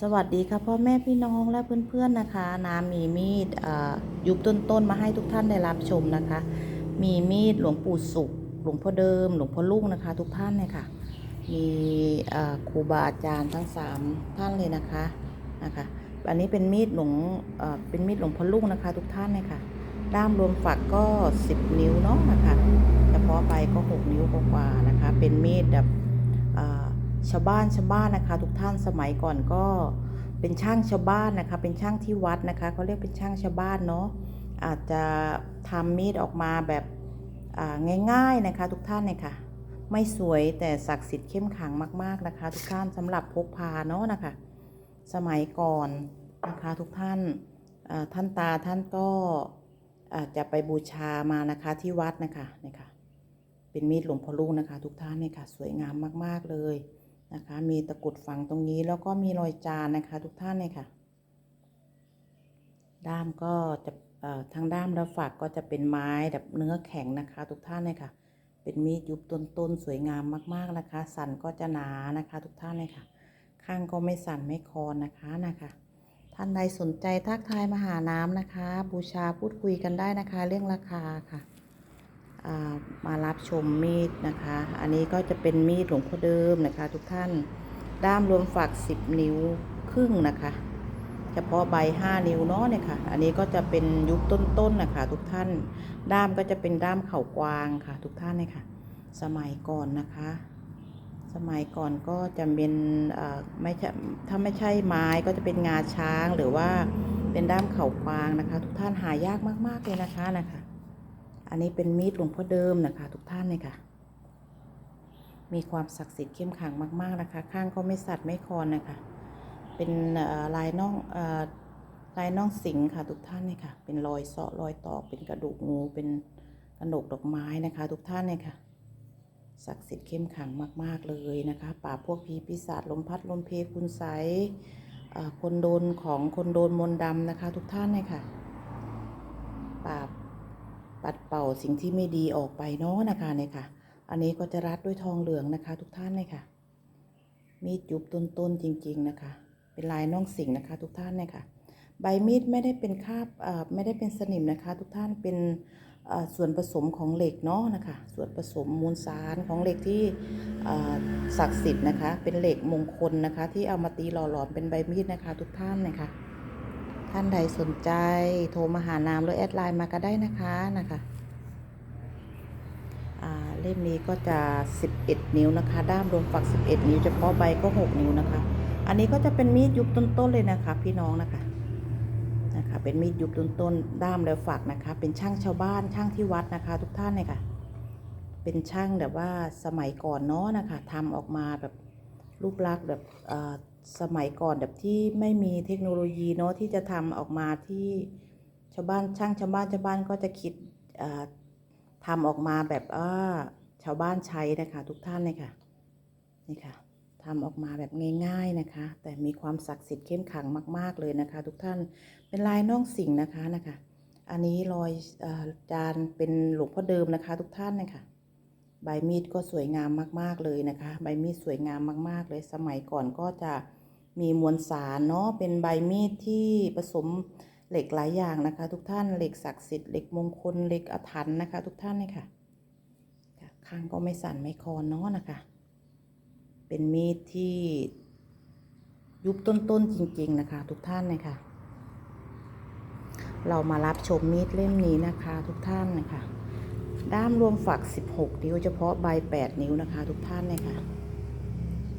สวัสดีค่ะพ่อแม่พี่น้องและเพื่อนๆนะคะ น้ำมีมีดยุบต้นๆมาให้ทุกท่านได้รับชมนะคะ มีมีดหลวงปู่สุข หลวงพ่อเดิม หลวงพ่อลุงนะคะ ทุกท่านเลยค่ะ มีครูบาอาจารย์ทั้งสามท่านเลยนะคะนะคะอันนี้เป็นมีดหลวงเป็นมีดหลวงพ่อลุงนะคะ ทุกท่านเลยค่ะ ด้ามรวมฝักก็ 10 นิ้วเนาะนะคะเฉพาะใบก็ 6 นิ้วกว่าๆนะคะ เป็นมีดแบบอ่อ ชาวบ้านชาวบ้านนะคะ ทุกท่านสมัยก่อนก็เป็นช่างชาวบ้านนะคะ เป็นช่างที่วัดนะคะเขาเรียกเป็นช่างชาวบ้านเนาะอาจจะทำมีดออกมาแบบอ่าง่ายๆนะคะ ทุกท่านเนี่ยค่ะ ไม่สวยแต่ศักดิ์สิทธิ์เข้มขังมาก ๆนะคะ ทุกท่านสำหรับพกพาเนาะนะคะ สมัยก่อนนะคะทุกท่านท่านตาท่านก็อาจจะไปบูชามานะคะที่วัดนะคะเนี่ยค่ะเป็นมีดหลวงพ่อลุงนะคะ ทุกท่านเนี่ยค่ะ สวยงามมาก ๆ เลย นะคะ มีตะกุดฝังตรงนี้แล้วก็มีรอยจานนะคะ ทุกท่านเลยค่ะ ด้ามก็จะเอ่อทางด้ามและฝักก็จะเป็นไม้แบบเนื้อแข็งนะคะ ทุกท่านเลยค่ะ เป็นมีดยุบต้นๆสวยงามมากๆนะคะ สันก็จะหนานะคะ ทุกท่านเลยค่ะ ข้างก็ไม่สั่นไม่คอนนะคะนะคะ ท่านใดสนใจทักทายมาหาน้ำนะคะ บูชาพูดคุยกันได้นะคะ เรื่องราคาค่ะ มารับชมมีดนะคะ อันนี้ก็จะเป็นมีดหลวงพ่อเดิมนะคะ ทุกท่าน ด้ามรวมฝัก 10 นิ้วครึ่งนะคะ เฉพาะใบ 5 นิ้วเนาะเนี่ยค่ะ อันนี้ก็จะเป็นยุคต้นๆนะคะ ทุกท่าน ด้ามก็จะเป็นด้ามเข่ากวางค่ะ ทุกท่านเนี่ยค่ะ สมัยก่อนนะคะ สมัยก่อนก็จะเป็นไม่ใช่ถ้าไม่ใช่ไม้ก็จะเป็นงาช้างหรือว่าเป็นด้ามเข่ากวางนะคะ ทุกท่านหายากมากๆเลยนะคะนะคะ อันนี้เป็นมีดหลวงพ่อเดิมนะคะ ทุกท่านเลยค่ะ มีความศักดิ์สิทธิ์เข้มขังมากๆนะคะ ข้างก็ไม่สัตว์ไม่คอนนะคะ เป็นลายน่องลายน่องสิงค่ะ ทุกท่านเลยค่ะ เป็นรอยเสาะรอยตอกเป็นกระดูกงูเป็นกระโหนกดอกไม้นะคะ ทุกท่านเลยค่ะศักดิ์สิทธิ์เข้มขังมาก ๆ เลยนะคะป่าพวกผีปีศาจลมพัดลมเพคุณไสยเอ่อคนโดนของคนโดนมนดำนะคะ ทุกท่านเลยค่ะปรา ปัดเป่าสิ่งที่ไม่ดีออกไปเนาะนะคะเนี่ยค่ะ อันนี้ก็จะรัดด้วยทองเหลืองนะคะ ทุกท่านเลยค่ะ มีดยุบต้นๆจริง ๆนะคะ เป็นลายน่องสิงนะคะ ทุกท่านเนี่ยค่ะ ใบมีดไม่ได้เป็นคาบไม่ได้เป็นสนิมนะคะ ทุกท่านเป็นส่วนผสมของเหล็กเนาะนะคะ ส่วนผสมมูลสารของเหล็กที่ศักดิ์สิทธิ์นะคะ เป็นเหล็กมงคลนะคะ ที่เอามาตีหล่อหลอมเป็นใบมีดนะคะ ทุกท่านนะคะ ท่านใดสนใจโทรมาหานามหรือแอดไลน์มาก็ได้นะคะนะคะอ่าเล่มนี้ก็จะ 11 นิ้วนะคะ ด้ามรวมฝัก 11 นิ้วเฉพาะใบก็ 6 นิ้วนะคะ อันนี้ก็จะเป็นมีดยุบต้นๆเลยนะคะ พี่น้องนะคะนะคะ เป็นมีดยุบต้นๆด้ามแล้วฝักนะคะ เป็นช่างชาวบ้านช่างที่วัดนะคะ ทุกท่านเลยค่ะ เป็นช่างแบบว่าสมัยก่อนเนาะนะคะทำออกมาแบบรูปลักษณ์แบบอ่อ สมัยก่อนแบบที่ไม่มีเทคโนโลยีเนาะที่จะทำออกมาที่ชาวบ้านช่างชาวบ้านชาวบ้านก็จะคิดเอ่อทำออกมาแบบอ่าชาวบ้านใช้นะคะทุกท่านเลยค่ะนี่ค่ะทำออกมาแบบง่าย ๆนะคะ แต่มีความศักดิ์สิทธิ์เข้มขังมาก ๆเลยนะคะ ทุกท่านเป็นลายน่องสิงนะคะนะคะ อันนี้รอยอ่อจานเป็นหลวงพ่อเดิมนะคะ ทุกท่านนะคะ ใบมีดก็สวยงามมากๆเลยนะคะ ใบมีดสวยงามมาก ๆ เลยสมัยก่อนก็จะมีมวลสารเนาะเป็นใบมีดที่ผสมเหล็กหลายอย่างนะคะ ทุกท่านเหล็กศักดิ์สิทธิ์เหล็กมงคลเหล็กอาถรรพ์นะคะ ทุกท่านเลยค่ะค่ะข้างก็ไม่สั่นไม่คอนเนาะนะคะ เป็นมีดที่ยุบต้นๆจริง ๆ นะคะ ทุกท่านเลยค่ะ เรามารับชมมีดเล่มนี้นะคะ ทุกท่านนะคะ ด้ามรวมฝัก 16 นิ้ว เฉพาะใบ 8 นิ้วนะคะ ทุกท่านเลยค่ะ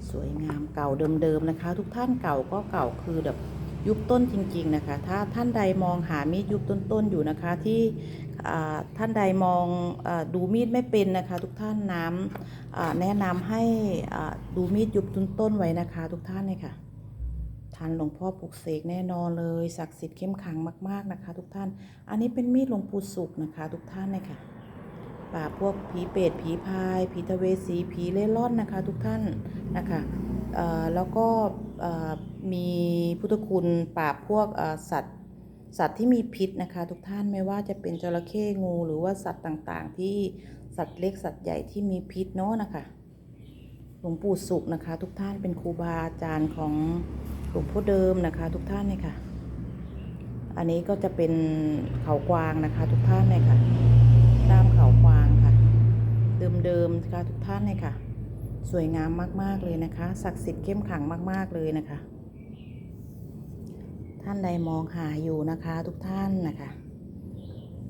สวยงามเก่าเดิมๆนะคะ ทุกท่านเก่าก็เก่าคือแบบยุบต้นจริง ๆนะคะ ถ้าท่านใดมองหามีดยุบต้นๆอยู่นะคะ ที่ท่านใดมองอดูมีดไม่เป็นนะคะ ทุกท่านน้ำแนะนำให้ดูมีดยุบต้นๆไว้นะคะ ทุกท่านเลยค่ะท่านหลวงพ่อปลุกเสกแน่นอนเลยศักดิ์สิทธิ์เข้มขังมาก ๆนะคะ ทุกท่าน อันนี้เป็นมีดหลวงปู่สุขนะคะ ทุกท่านเลยค่ะ ป่าบพวกผีเปรตผีพายผีทะเวสีผีเล่ร่อนนะคะ ทุกท่านนะคะแล้วก็มีพุทธคุณปราบพวกสัตว์สัตว์ที่มีพิษนะคะ ทุกท่านไม่ว่าจะเป็นจระเข้งู หรือว่าสัตว์ต่างๆ ที่สัตว์เล็กสัตว์ใหญ่ที่มีพิษเนาะนะคะหลวงปู่สุขนะคะ ทุกท่านเป็นครูบาอาจารย์ของหลวงพ่อเดิมนะคะ ทุกท่านเลยค่ะ อันนี้ก็จะเป็นเขากวางนะคะ ทุกท่านเลยค่ะ ด้ามเขากวางค่ะ เดิมๆค่ะทุกท่านเลยค่ะ สวยงามมากๆเลยนะคะ ศักดิ์สิทธิ์เข้มขังมาก ๆเลยนะคะ ท่านใดมองหาอยู่นะคะทุกท่านนะคะ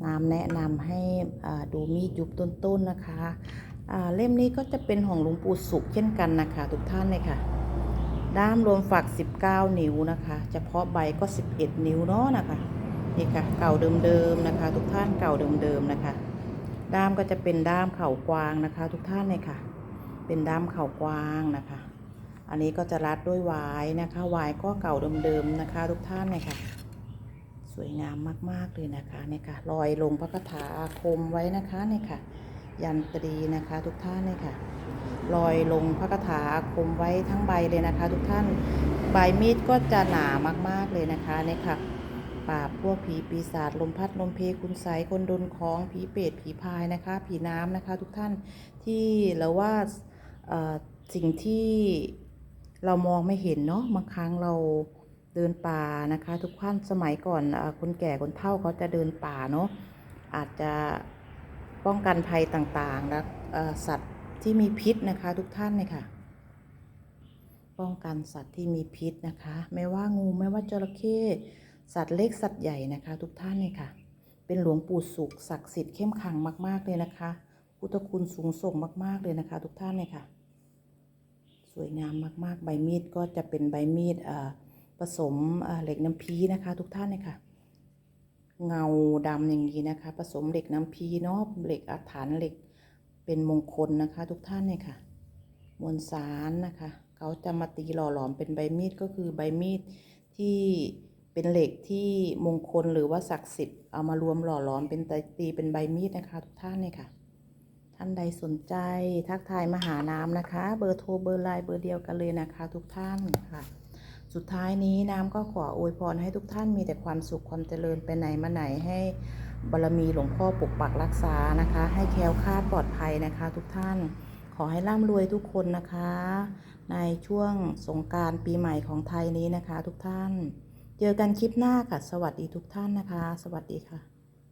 นามแนะนำให้ดูมีดยุบต้นๆนะคะเล่มนี้ก็จะเป็นของหลวงปู่สุขเช่นกันนะคะ ทุกท่านเลยค่ะ ด้ามรวมฝัก 19 นิ้วนะคะ เฉพาะใบก็ 11 นิ้วเนาะนะคะนี่ค่ะ เก่าเดิมๆนะคะ ทุกท่านเก่าเดิมๆนะคะ ด้ามก็จะเป็นด้ามเข่ากวางนะคะ ทุกท่านเลยค่ะ เป็นด้ามเข่ากวางนะคะ อันนี้ก็จะรัดด้วยวายนะคะวายก็เก่าเดิมๆนะคะ ทุกท่านเลยค่ะ สวยงามมากๆเลยนะคะเนี่ยค่ะรอยลงพระคาถาอาคมไว้นะคะเนี่ยค่ะ ยันตรีนะคะทุกท่านเลยค่ะรอยลงพระคาถาอาคมไว้ทั้งใบเลยนะคะ ทุกท่านใบมีดก็จะหนามากๆเลยนะคะเนี่ยค่ะ ปราบพวกผีปีศาจลมพัดลมเพคุณไสยคนดนของผีเปรตผีพายนะคะ ผีน้ำนะคะ ทุกท่านที่เราว่าสิ่งที่เรามองไม่เห็นเนาะบางครั้งเราเดินป่านะคะ ทุกท่านสมัยก่อนอคนแก่คนเฒ่าเขาจะเดินป่าเนาะอาจจะป้องกันภัยต่างๆและสัตว์ที่มีพิษนะคะ ทุกท่านเลยค่ะ ป้องกันสัตว์ที่มีพิษนะคะ ไม่ว่างูไม่ว่าจระเข้ สัตว์เล็กสัตว์ใหญ่นะคะ ทุกท่านเลยค่ะ เป็นหลวงปู่สุขศักดิ์สิทธิ์เข้มขังมาก ๆ เลยนะคะพุทธคุณสูงส่งมาก ๆ เลยนะคะ ทุกท่านเลยค่ะ สวยงามมาก ๆ ใบมีดก็จะเป็นใบมีดผสมเหล็กน้ำพีนะคะ ทุกท่านเลยค่ะ เงาดำอย่างนี้นะคะ ผสมเหล็กน้ำพีเนาะเหล็กอาถรรพ์เหล็กเป็นมงคลนะคะ ทุกท่านเลยค่ะ มวลสารนะคะ เขาจะมาตีหล่อหลอมเป็นใบมีดก็คือใบมีดที่ เป็นเหล็กที่มงคลหรือว่าศักดิ์สิทธิ์เอามารวมหล่อหลอมเป็นตีเป็นใบมีดนะคะทุกท่านเลยค่ะ ท่านใดสนใจทักทายมาหาน้ำนะคะ เบอร์โทรเบอร์ไลน์เบอร์เดียวกันเลยนะคะ ทุกท่านค่ะ สุดท้ายนี้น้ำก็ขออวยพรให้ทุกท่านมีแต่ความสุขความเจริญไปไหนมาไหนให้บารมีหลวงพ่อปกปักรักษานะคะ ให้แคล้วคลาดปลอดภัยนะคะ ทุกท่านขอให้ร่ำรวยทุกคนนะคะ ในช่วงสงการปีใหม่ของไทยนี้นะคะ ทุกท่าน เจอกันคลิปหน้าค่ะ สวัสดีทุกท่านนะคะ สวัสดีค่ะ